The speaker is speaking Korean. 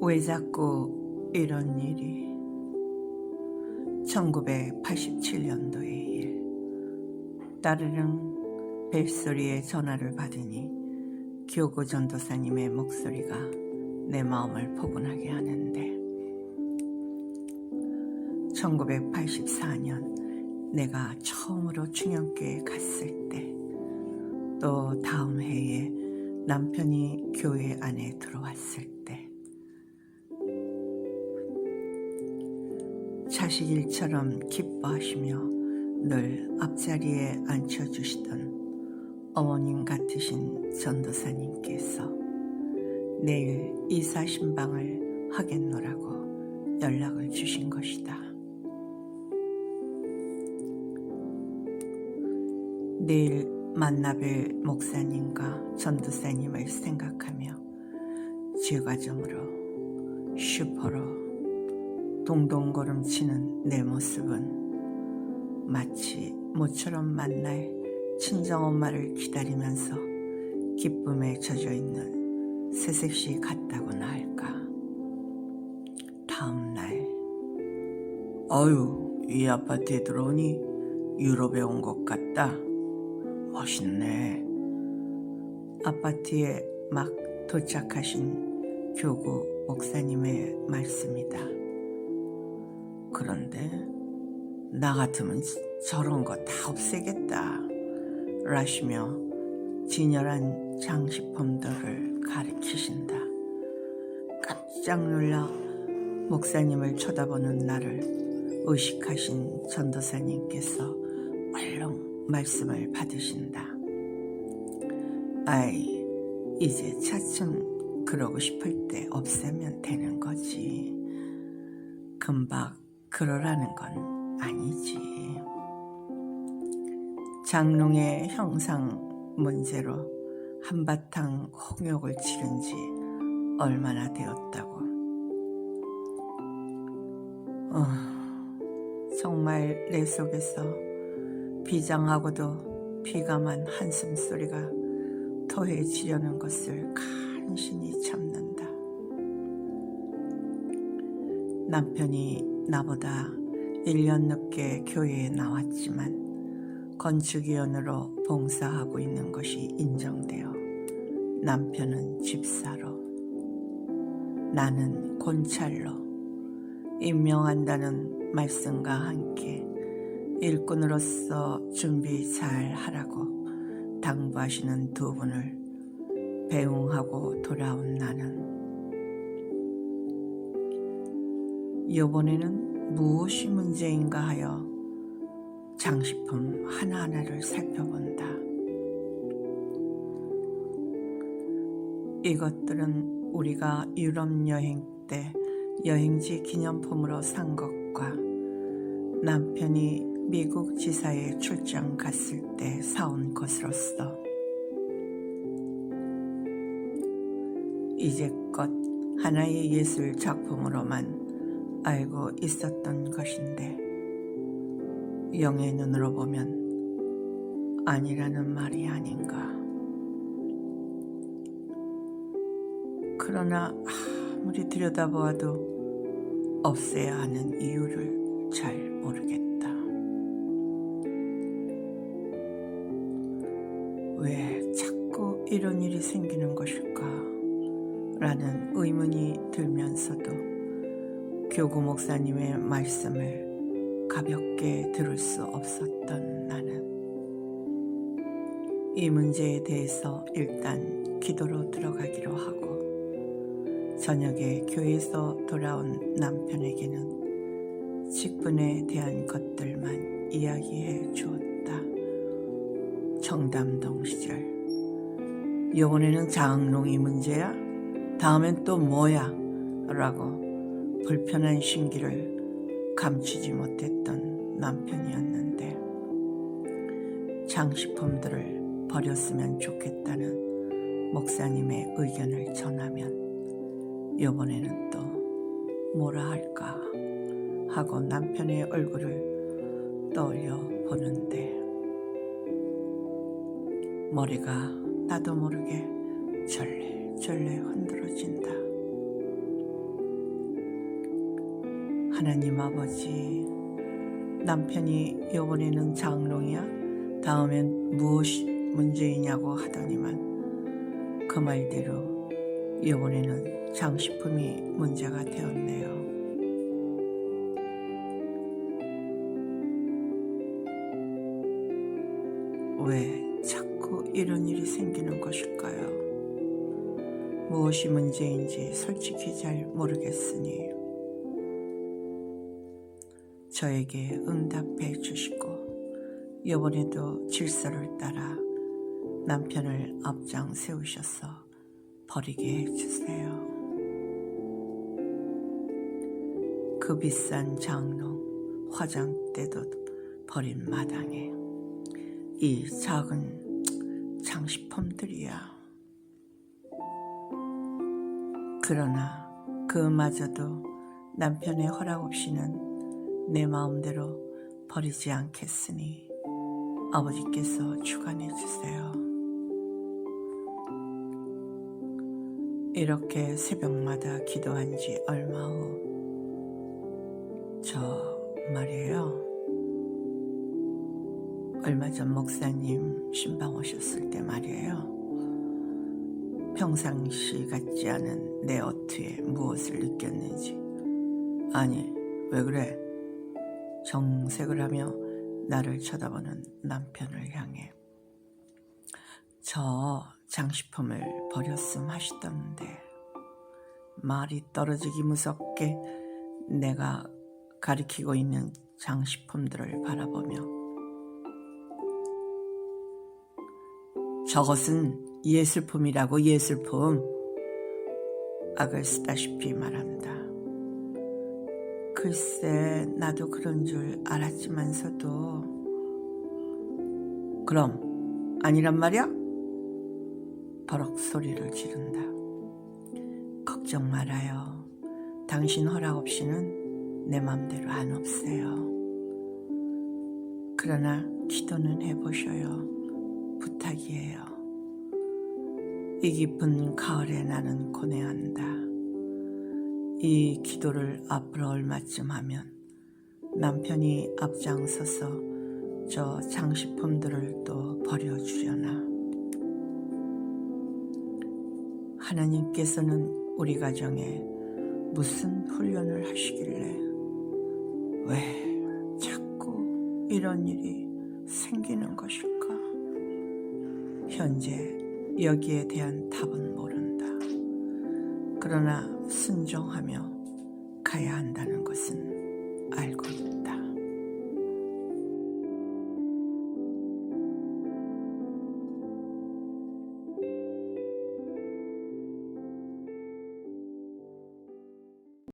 왜 자꾸 이런 일이? 1987년도의 일. 따르릉 벨소리의 전화를 받으니 교구 전도사님의 목소리가 내 마음을 포근하게 하는데. 1984년 내가 처음으로 충영교에 갔을 때 또 다음 해에 남편이 교회 안에 들어왔을 때 자식 일처럼 기뻐하시며 늘 앞자리에 앉혀주시던 어머님 같으신 전도사님께서 내일 이사 신방을 하겠노라고 연락을 주신 것이다. 내일 만나뵐 목사님과 전도사님을 생각하며 제과점으로 슈퍼로 동동걸음 치는 내 모습은 마치 모처럼 만날 친정엄마를 기다리면서 기쁨에 젖어 있는 새색시 같다고나 할까. 다음 날, 어유, 이 아파트에 들어오니 유럽에 온 것 같다. 멋있네. 아파트에 막 도착하신 교구 목사님의 말씀이다. 그런데 나 같으면 저런 거 다 없애겠다. 라시며 진열한 장식품들을 가리키신다. 깜짝 놀라 목사님을 쳐다보는 나를 의식하신 전도사님께서 얼렁 말씀을 받으신다. 아이, 이제 차츰 그러고 싶을 때 없애면 되는 거지. 금방 그러라는 건 아니지. 장롱의 형상 문제로 한바탕 홍역을 치른 지 얼마나 되었다고. 어, 정말 내 속에서 비장하고도 비감한 한숨 소리가 토해지려는 것을 간신히 참는다. 남편이 나보다 1년 늦게 교회에 나왔지만 건축위원으로 봉사하고 있는 것이 인정되어 남편은 집사로 나는 곤찰로 임명한다는 말씀과 함께 일꾼으로서 준비 잘 하라고 당부하시는 두 분을 배웅하고 돌아온 나는 이번에는 무엇이 문제인가 하여 장식품 하나하나를 살펴본다. 이것들은 우리가 유럽 여행 때 여행지 기념품으로 산 것과 남편이 미국 지사에 출장 갔을 때 사온 것으로서 이제껏 하나의 예술 작품으로만 알고 있었던 것인데 영의 눈으로 보면 아니라는 말이 아닌가. 그러나 아무리 들여다보아도 없애야 하는 이유를 잘 모르겠다. 왜 자꾸 이런 일이 생기는 것일까? 라는 의문이 들면서도 교구 목사님의 말씀을 가볍게 들을 수 없었던 나는 이 문제에 대해서 일단 기도로 들어가기로 하고 저녁에 교회에서 돌아온 남편에게는 직분에 대한 것들만 이야기해 주었다. 청담동 시절 요번에는 장롱이 문제야? 다음엔 또 뭐야? 라고 불편한 신기를 감추지 못했던 남편이었는데 장식품들을 버렸으면 좋겠다는 목사님의 의견을 전하면 이번에는 또 뭐라 할까 하고 남편의 얼굴을 떠올려 보는데 머리가 나도 모르게 절레절레 흔들어진다. 하나님 아버지, 남편이 이번에는 장롱이야? 다음엔 무엇이 문제이냐고 하더니만 그 말대로 이번에는 장식품이 문제가 되었네요. 왜 자꾸 이런 일이 생기는 것일까요? 무엇이 문제인지 솔직히 잘 모르겠으니 저에게 응답해 주시고 이번에도 질서를 따라 남편을 앞장 세우셔서 버리게 해주세요. 그 비싼 장롱, 화장대도 버린 마당에 이 작은 장식품들이야. 그러나 그마저도 남편의 허락 없이는 내 마음대로 버리지 않겠으니 아버지께서 주관해 주세요. 이렇게 새벽마다 기도한 지 얼마 후 저 말이에요. 얼마 전 목사님 신방 오셨을 때 말이에요. 평상시 같지 않은 내 어투에 무엇을 느꼈는지. 아니, 왜 그래? 정색을 하며 나를 쳐다보는 남편을 향해. 저 장식품을 버렸음 하시던데. 말이 떨어지기 무섭게 내가 가리키고 있는 장식품들을 바라보며 저것은 예술품이라고 예술품 악을 쓰다시피 말한다. 글쎄 나도 그런 줄 알았지만서도 그럼 아니란 말이야? 버럭 소리를 지른다. 걱정 말아요. 당신 허락 없이는 내 맘대로 안 없어요. 그러나 기도는 해보셔요. 부탁이에요. 이 깊은 가을에 나는 고뇌한다. 이 기도를 앞으로 얼마쯤 하면 남편이 앞장서서 저 장식품들을 또 버려주려나. 하나님께서는 우리 가정에 무슨 훈련을 하시길래 왜 자꾸 이런 일이 생기는 것일까? 현재 여기에 대한 답은 모른다. 그러나 순종하며 가야 한다는 것은 알고.